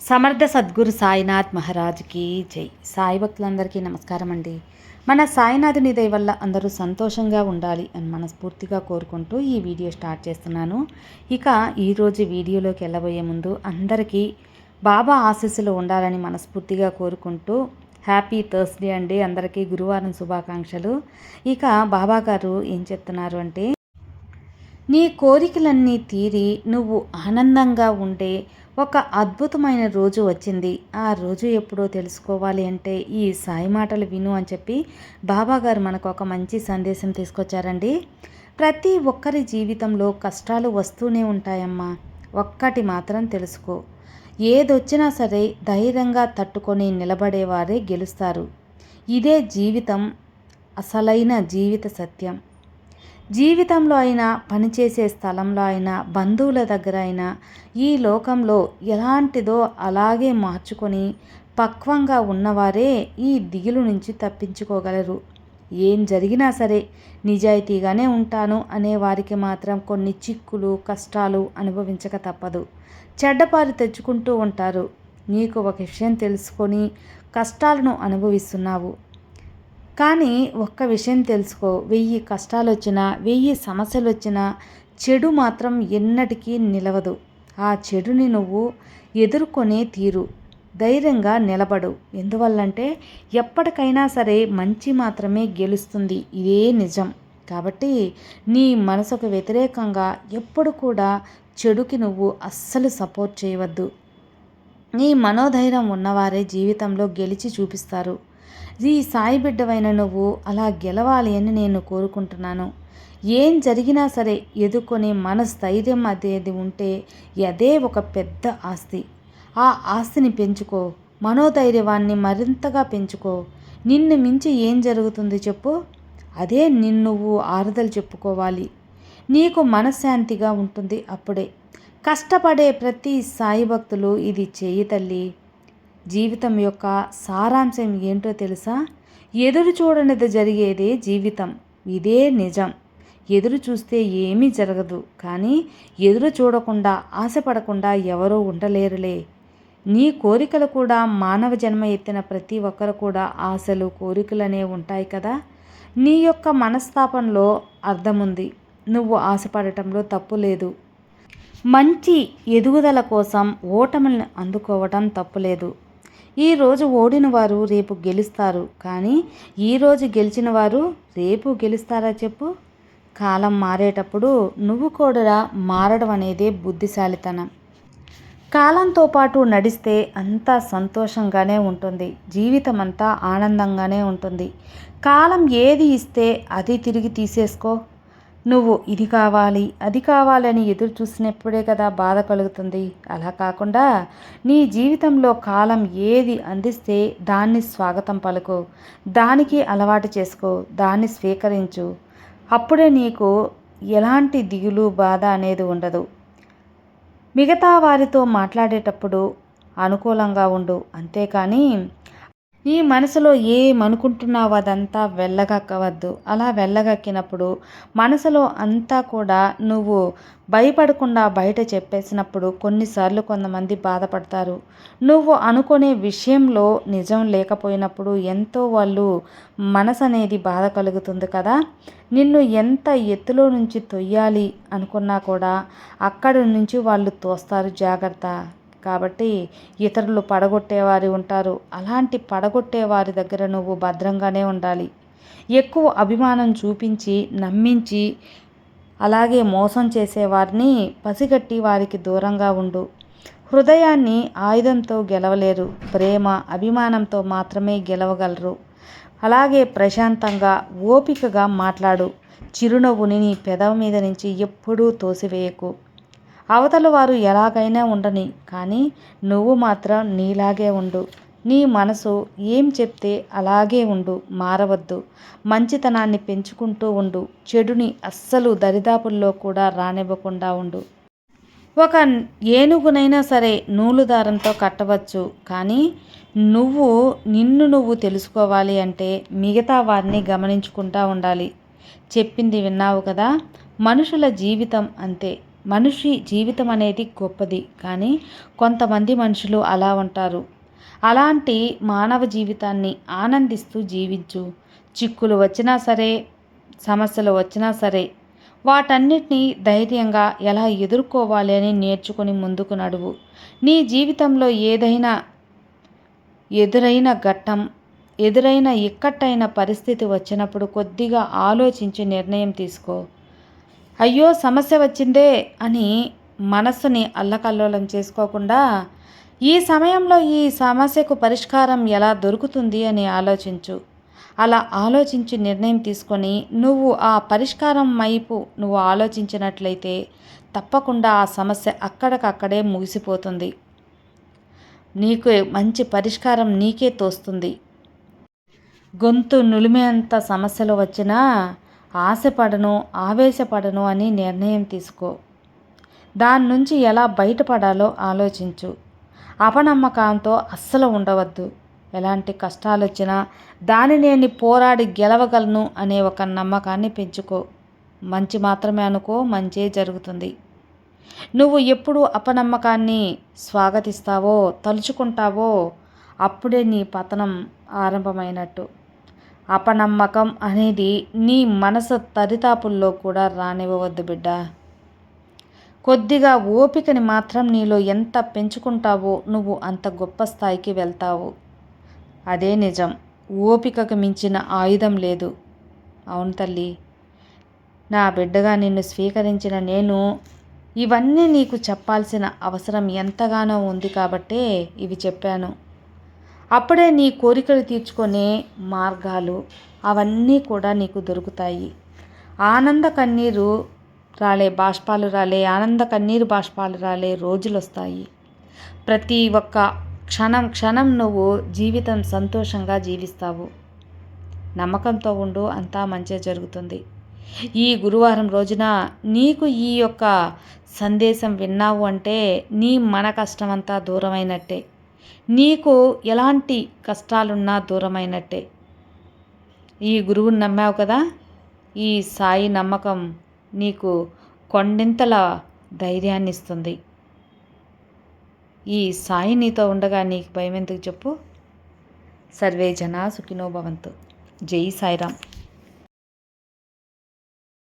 సమర్థ సద్గురు సాయినాథ్ మహారాజ్కి జై. సాయి భక్తులందరికీ నమస్కారం అండి. మన సాయినాథుని దయ వల్ల అందరూ సంతోషంగా ఉండాలి అని మనస్ఫూర్తిగా కోరుకుంటూ ఈ వీడియో స్టార్ట్ చేస్తున్నాను. ఇక ఈరోజు వీడియోలోకి వెళ్ళబోయే ముందు అందరికీ బాబా ఆశీస్సులు ఉండాలని మనస్ఫూర్తిగా కోరుకుంటూ హ్యాపీ థర్స్డే అండి. అందరికీ గురువారం శుభాకాంక్షలు. ఇక బాబా గారు ఏం చెప్తున్నారు అంటే నీ కోరికలన్నీ తీరి నువ్వు ఆనందంగా ఉండే ఒక అద్భుతమైన రోజు వచ్చింది. ఆ రోజు ఎప్పుడో తెలుసుకోవాలి అంటే ఈ సాయి మాటలు విను అని చెప్పి బాబాగారు మనకు ఒక మంచి సందేశం తీసుకొచ్చారండి. ప్రతి ఒక్కరి జీవితంలో కష్టాలు వస్తూనే ఉంటాయమ్మా. ఒక్కటి మాత్రం తెలుసుకో. ఏదొచ్చినా సరే ధైర్యంగా తట్టుకొని నిలబడేవారే గెలుస్తారు. ఇదే జీవితం అసలైన జీవిత సత్యం. జీవితంలో అయినా పనిచేసే స్థలంలో అయినా బంధువుల దగ్గర అయినా ఈ లోకంలో ఎలాంటిదో అలాగే మార్చుకొని పక్వంగా ఉన్నవారే ఈ దిగులు నుంచి తప్పించుకోగలరు. ఏం జరిగినా సరే నిజాయితీగానే ఉంటాను అనే వారికి మాత్రం కొన్ని చిక్కులు కష్టాలు అనుభవించక తప్పదు. చెడ్డపారి తెచ్చుకుంటూ ఉంటారు. నీకు ఒక విషయం తెలుసుకొని కష్టాలను అనుభవిస్తున్నావు. కానీ ఒక్క విషయం తెలుసుకో. వెయ్యి కష్టాలు వచ్చినా వెయ్యి సమస్యలు వచ్చినా చెడు మాత్రం ఎన్నటికీ నిలవదు. ఆ చెడుని నువ్వు ఎదుర్కొనే తీరు. ధైర్యంగా నిలబడు. ఎందువల్లంటే ఎప్పటికైనా సరే మంచి మాత్రమే గెలుస్తుంది. ఇదే నిజం. కాబట్టి నీ మనసుకు వ్యతిరేకంగా ఎప్పుడు కూడా చెడుకి నువ్వు అస్సలు సపోర్ట్ చేయవద్దు. నీ మనోధైర్యం ఉన్నవారే జీవితంలో గెలిచి చూపిస్తారు. ఈ సాయి బిడ్డవైన నువ్వు అలా గెలవాలి అని నేను కోరుకుంటున్నాను. ఏం జరిగినా సరే ఎదుర్కొనే మనస్థైర్యం అదేది ఉంటే అదే ఒక పెద్ద ఆస్తి. ఆ ఆస్తిని పెంచుకో మనోధైర్యవాన్ని మరింతగా పెంచుకో. నిన్ను మించి ఏం జరుగుతుంది చెప్పు? అదే నిన్నువ్వు ఆరుదలు చెప్పుకోవాలి. నీకు మనశ్శాంతిగా ఉంటుంది అప్పుడే. కష్టపడే ప్రతి సాయి భక్తులు ఇది చేయి తల్లి. జీవితం యొక్క సారాంశం ఏంటో తెలుసా? ఎదురు చూడనిది జరిగేదే జీవితం. ఇదే నిజం. ఎదురు చూస్తే ఏమీ జరగదు. కానీ ఎదురు చూడకుండా ఆశపడకుండా ఎవరూ ఉండలేరులే. నీ కోరికలు కూడా మానవ జన్మ ఎత్తిన ప్రతి ఒక్కరు కూడా ఆశలు కోరికలనే ఉంటాయి కదా? నీ యొక్క మనస్తాపంలో అర్థముంది. నువ్వు ఆశపడటంలో తప్పు లేదు. మంచి ఎదుగుదల కోసం ఓటములను అందుకోవటం తప్పులేదు ఈరోజు ఓడిన వారు రేపు గెలుస్తారు. కానీ ఈరోజు గెలిచిన వారు రేపు గెలుస్తారా చెప్పు? కాలం మారేటప్పుడు నువ్వు కూడా మారడం అనేదే బుద్ధిశాలితనం. కాలంతో పాటు నడిస్తే అంతా సంతోషంగానే ఉంటుంది. జీవితం అంతా ఆనందంగానే ఉంటుంది. కాలం ఏది ఇస్తే అది తిరిగి తీసేసుకో. నువ్వు ఇది కావాలి అది కావాలని ఎదురు చూసినప్పుడే కదా బాధ కలుగుతుంది. అలా కాకుండా నీ జీవితంలో కాలం ఏది అందిస్తే దాన్ని స్వాగతం పలుకు. దానికి అలవాటు చేసుకో దాన్ని స్వీకరించు. అప్పుడే నీకు ఎలాంటి దిగులు బాధ అనేది ఉండదు. మిగతా వారితో మాట్లాడేటప్పుడు అనుకూలంగా ఉండు. అంతేకాని నీ మనసులో ఏమనుకుంటున్నావో అదంతా వెళ్ళగక్కవద్దు. అలా వెళ్ళగక్కినప్పుడు మనసులో అంతా కూడా నువ్వు భయపడకుండా బయట చెప్పేసినప్పుడు కొన్నిసార్లు కొంతమంది బాధపడతారు. నువ్వు అనుకునే విషయంలో నిజం లేకపోయినప్పుడు ఎంతో వాళ్ళు మనసు అనేది బాధ కలుగుతుంది కదా. నిన్ను ఎంత ఎత్తులో నుంచి తొయ్యాలి అనుకున్నా కూడా అక్కడి నుంచి వాళ్ళు తోస్తారు జాగ్రత్త. కాబట్టి ఇతరులు పడగొట్టేవారు ఉంటారు. అలాంటి పడగొట్టే వారి దగ్గర నువ్వు భద్రంగానే ఉండాలి. ఎక్కువ అభిమానం చూపించి నమ్మించి అలాగే మోసం చేసేవారిని పసిగట్టి వారికి దూరంగా ఉండు. హృదయాన్ని ఆయుధంతో గెలవలేరు. ప్రేమ అభిమానంతో మాత్రమే గెలవగలరు. అలాగే ప్రశాంతంగా ఓపికగా మాట్లాడు. చిరునవ్వుని నీ పెదవి మీద నుంచి ఎప్పుడూ తోసివేయకు. అవతల వారు ఎలాగైనా ఉండని కానీ నువ్వు మాత్రం నీలాగే ఉండు. నీ మనసు ఏం చెప్తే అలాగే ఉండు మారవద్దు. మంచితనాన్ని పెంచుకుంటూ ఉండు. చెడుని అస్సలు దరిదాపుల్లో కూడా రానివ్వకుండా ఉండు. ఒక ఏనుగునైనా సరే నూలు దారంతో కట్టవచ్చు కానీ నువ్వు నిన్ను నువ్వు తెలుసుకోవాలి అంటే మిగతా వారిని గమనించుకుంటూ ఉండాలి. చెప్పింది విన్నావు కదా? మనుషుల జీవితం అంతే. మనిషి జీవితం అనేది గొప్పది కానీ కొంతమంది మనుషులు అలా ఉంటారు. అలాంటి మానవ జీవితాన్ని ఆనందిస్తూ జీవించు. చిక్కులు వచ్చినా సరే సమస్యలు వచ్చినా సరే వాటన్నిటినీ ధైర్యంగా ఎలా ఎదుర్కోవాలి అని నేర్చుకుని ముందుకు నడువు. నీ జీవితంలో ఏదైనా ఎదురైన ఘట్టం ఎదురైన ఇక్కట్టైన పరిస్థితి వచ్చినప్పుడు కొద్దిగా ఆలోచించి నిర్ణయం తీసుకో. అయ్యో సమస్య వచ్చిందే అని మనస్సుని అల్లకల్లోలం చేసుకోకుండా ఈ సమయంలో ఈ సమస్యకు పరిష్కారం ఎలా దొరుకుతుంది అని ఆలోచించు. అలా ఆలోచించి నిర్ణయం తీసుకొని నువ్వు ఆ పరిష్కారం వైపు నువ్వు ఆలోచించినట్లయితే తప్పకుండా ఆ సమస్య అక్కడికక్కడే ముగిసిపోతుంది. నీకు మంచి పరిష్కారం నీకే తోస్తుంది. గొంతు నులిమేంత సమస్యలు వచ్చినా ఆశపడను ఆవేశపడను అని నిర్ణయం తీసుకో. దాని నుంచి ఎలా బయటపడాలో ఆలోచించు. అపనమ్మకంతో అస్సలు ఉండవద్దు. ఎలాంటి కష్టాలు వచ్చినా దాని నేను పోరాడి గెలవగలను అనే ఒక నమ్మకాన్ని పెంచుకో. మంచి మాత్రమే అనుకో మంచే జరుగుతుంది. నువ్వు ఎప్పుడు అపనమ్మకాన్ని స్వాగతిస్తావో తలుచుకుంటావో అప్పుడే నీ పతనం ఆరంభమైనట్టు. అపనమ్మకం అనేది నీ మనసు తరితాపుల్లో కూడా రానివ్వవద్దు బిడ్డ. కొద్దిగా ఓపికని మాత్రం నీలో ఎంత పెంచుకుంటావో నువ్వు అంత గొప్ప స్థాయికి వెళ్తావు. అదే నిజం. ఓపికకు మించిన ఆయుధం లేదు. అవును తల్లి. నా బిడ్డగా నిన్ను స్వీకరించిన నేను ఇవన్నీ నీకు చెప్పాల్సిన అవసరం ఎంతగానో ఉంది కాబట్టే ఇవి చెప్పాను. అప్పుడే నీ కోరికలు తీర్చుకునే మార్గాలు అవన్నీ కూడా నీకు దొరుకుతాయి. ఆనంద కన్నీరు రాలే బాష్పాలు రాలే ఆనంద కన్నీరు బాష్పాలు రాలే రోజులు వస్తాయి ప్రతి ఒక్క క్షణం క్షణం నువ్వు జీవితం సంతోషంగా జీవిస్తావు. నమ్మకంతో ఉండు అంతా మంచిగా జరుగుతుంది. ఈ గురువారం రోజున నీకు ఈ యొక్క సందేశం విన్నావు అంటే నీ మన కష్టమంతా దూరమైనట్టే. నీకు ఎలాంటి కష్టాలున్నా దూరమైనట్టే. ఈ గురువుని నమ్మావు కదా? ఈ సాయి నమ్మకం నీకు కొండింతల ధైర్యాన్ని ఇస్తుంది ఈ సాయి నీతో ఉండగా నీకు భయం ఎందుకు చెప్పు? సర్వే జనా సుఖినో భవంతు. జై సాయిరామ్.